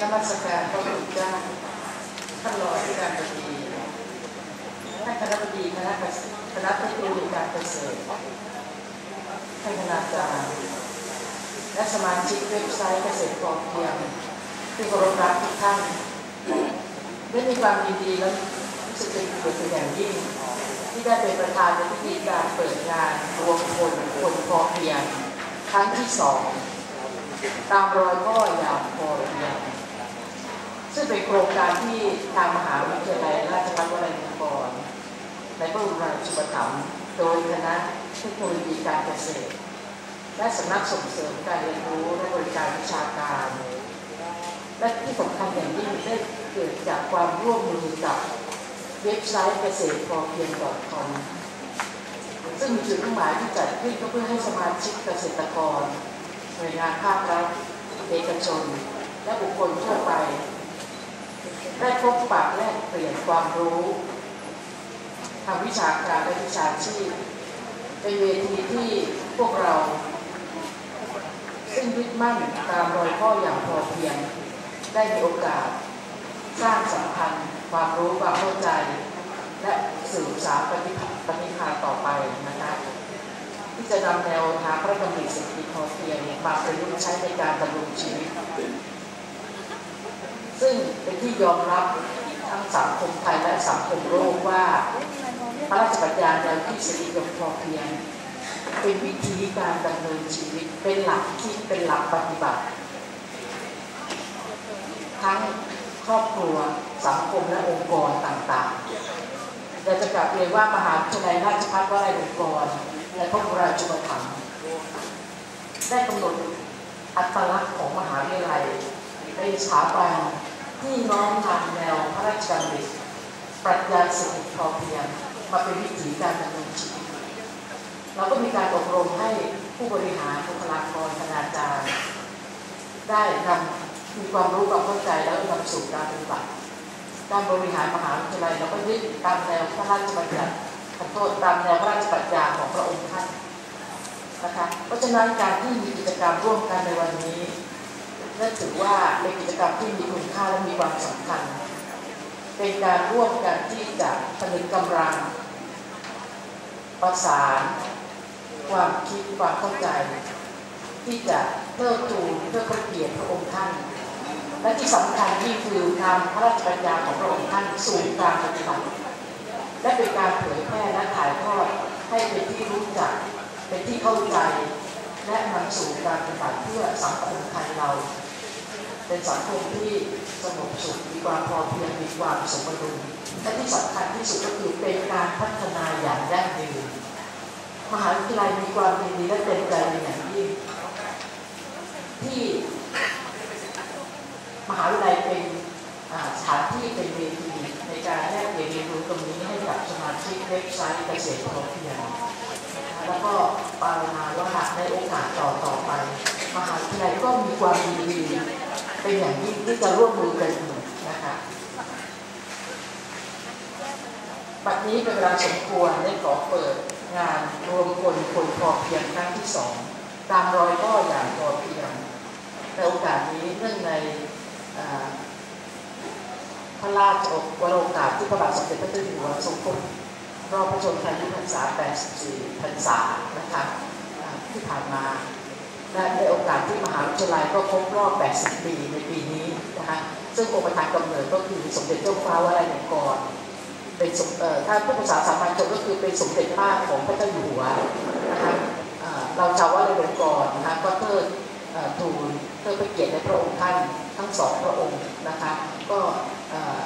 นมัสการพระพุทธเจ้าท่านรองอธิการบดีท่านคณะบดีคณะคณะเทคโนโลยีการเกษตรท่านคณาจารย์และสมาชิกเว็บไซต์เกษตรพอเพียงที่เคารพรักทุกท่านได้มีความยินดีและรู้สึกเป็นเกียรติเป็นอย่างยิ่ง ที่ได้เป็นประธานในพิธีการเปิดงานรวมคนคนพอเพียงครั้งที่สอง ตามรอยพ่ออย่างพอเพียงซึ่งเป็นโครงการที่ทางมหาวิทยาลัยราชภัฏวลัยนครในพระบรมราชูปถัมภ์โดยคณะเทคโนโลยีการเกษตร และสำนักส่งเสริมการเรียนรู้และบริการวิชาการ และที่สำคัญอย่างยิ่งได้เกิดจากความร่วมมือกับเว็บไซต์เกษตรพอเพียง .com ซึ่งมีจุดมุ่งหมายที่จัดขึ้นก็เพื่อให้สมาชิกเกษตรกร หน่วยงานภาครัฐเอกชน และบุคคลทั่วไป ได้พบปะแลกเปลี่ยนความรู้ทางวิชาการและวิชาชีพเป็นเวทีที่พวกเรา ซึ่งยึดมั่นตามรอยพ่ออย่างพอเพียง ได้มีโอกาส สร้างสัมพันธ์ ความรู้ความเข้าใจ และสื่อสารปฏิปฏิภาณต่อไปนะคะ ที่จะนำแนวทางพระดำริเศรษฐกิจพอเพียงมาประยุกต์ใช้ในการดำรงชีวิต ซึ่งเป็นที่ยอมรับทั้งสังคมไทยและสังคมโลกว่า พระราชบัญญัติแนวคิดเศรษฐกิจพอเพียง เป็นวิธีการดำเนินชีวิตเป็นหลักที่เป็นหลักปฏิบัติ ทั้งครอบครัวสังคมและองค์กรต่างๆอยาจะกลับเรียนว่ามหาวิทยาลัยราชภัฏวลัยองค์กร และพระบราชูปถัมภ์ได้กำหนดอัตลักษณ์ของมหาวิทยาลัยในสถาบันที่น้อมนำแนวพระราชดำริปรัชญาเศรษฐกิจพอเพียงมาเป็นวิถีการดำเนินชีวิตเราก็มีการอบรมให้ผู้บริหารบุคลากรคณาจารย์ ได้นำมีความรู้ความเข้าใจแล้วนำสู่การปฏิบัติการบริหารมหาวิทยาลัยเราก็ยึดตามแนวพระราชบัญญัติ ขอโทษตามแนวพระราชบัญญัติของพระองค์ท่านนะคะเพราะฉะนั้นการที่มีกิจกรรมร่วมกันในวันนี้นั่นถือว่าเป็นกิจกรรมที่มีคุณค่าและมีความสำคัญ เป็นการร่วมกันที่จะผนึกกำลัง ประสาน ความคิดความเข้าใจ ที่จะเทิดทูนเพื่อพระเกียรติพระองค์ท่าน และที่สำคัญนี่คือนำพระราชบัญญัติของพระองค์ท่านสู่การปฏิบัติ และเป็นการเผยแพร่และถ่ายทอดให้เป็นที่รู้จัก เป็นที่เข้าใจ และนำสู่การปฏิบัติเพื่อสังคมไทยเรา เป็นสังคมที่สงบสุขมีความพอเพียงมีความสมดุลและที่สำคัญที่สุดก็คือเป็นการพัฒนาอย่างยั่งยืนมหาวิทยาลัยมีความยินดีและเต็มใจเป็นอย่างยิ่งที่มหาวิทยาลัยเป็นสถานที่เป็นเวที ในการแลกเปลี่ยนเรียนรู้ตรงนี้ให้กับสมาชิกเว็บไซต์เกษตรพอเพียงแล้วก็ปรารถนาว่าในโอกาสต่อต่อไป มหาวิทยาลัยก็มีความยินดีเป็นอย่างยิ่งที่จะร่วมมือกันนะคะบัดนี้เป็นเวลาสมควรได้ขอเปิดงานรวมคนคนพอเพียงครั้งที่สองตามรอยพ่ออย่างพอเพียงในโอกาสนี้เนื่องใน พระราชวโรกาสที่พระบาทสมเด็จพระเจ้าอยู่หัวทรงครบรอบพระชนม์พรรษา 84 พรรษานะคะที่ผ่านมาและในโอกาสที่มหาวิทยาลัยก็ครบรอบ 80 ปีในปีนี้นะคะซึ่งองค์ประธานกำเนิดก็คือสมเด็จเจ้าฟ้าวลัยนกรเป็นถ้าผู้ภาษาสามัญชนก็คือเป็นสมเด็จป้าของพระเจ้าอยู่หัวนะคะเราชาววัดเลนกรนะคะก็เทิดทูลเทิดพระเกียรติในพระองค์ท่าน ทั้งสองพระองค์นะคะ ก็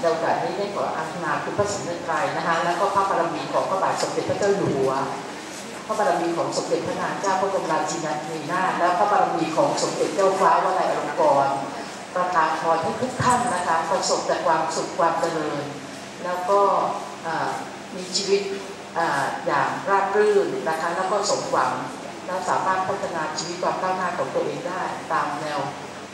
ในโอกาสนี้ได้ขออาราธนาคุณพระสมเด็จไตรนะคะ แล้วก็พระบารมีของพระบาทสมเด็จพระเจ้าอยู่หัว พระบารมีของสมเด็จพระนางเจ้าพระบรมราชินีนาถและพระบารมีของสมเด็จเจ้าฟ้าวลัยอลงกรณ์ประทานพรให้ทุกท่านนะคะประสบแต่ความสุขความเจริญ แล้วก็มีชีวิตเอ่ออย่างราบรื่นนะคะแล้วก็สมหวังและสามารถพัฒนาชีวิตความก้าวหน้าของตัวเองได้ตามแนว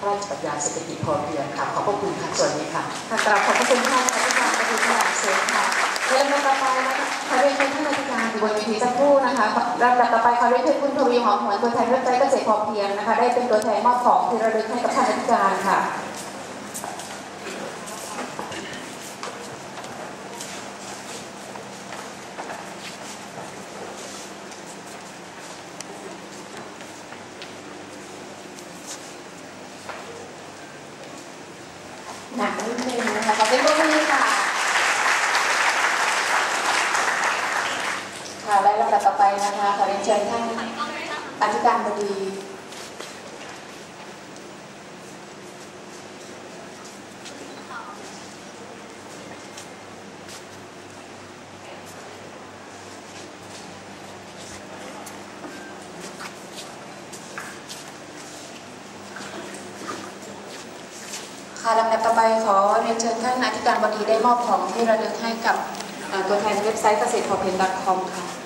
พระราชปรัชญาเศรษฐกิจพอเพียงค่ะ ขอบพระคุณค่ะส่วนนี้ค่ะค่ะกราบขอบพระคุณท่านอาจารย์ประดิษฐ์ขนาดเสนค่ะเริ่มต่อไปนะคะขอเรียนเชิญท่านอาจารย์บนทีสักครู่นะคะลำดับต่อไปขอเรียนเชิญคุณทวีหอมหวนตัวแทนเว็บไซต์เกษตรพอเพียงนะคะ ได้เป็นตัวแทนมอบของที่ระลึกให้กับท่านอาจารย์ค่ะ หนักนิดนึงนะคะขอเป็นพวกนี้ค่ะค่ะและลำดับต่อไปนะคะขอเรียนเชิญท่านอธิการบดี ค่ะลำดับต่อไปขอเรียนเชิญท่านอธิการบดีได้มอบของที่ระลึกให้กับตัวแทนเว็บไซต์เกษตรพอเพียง .com ค่ะค่ะขอบคุณค่ะ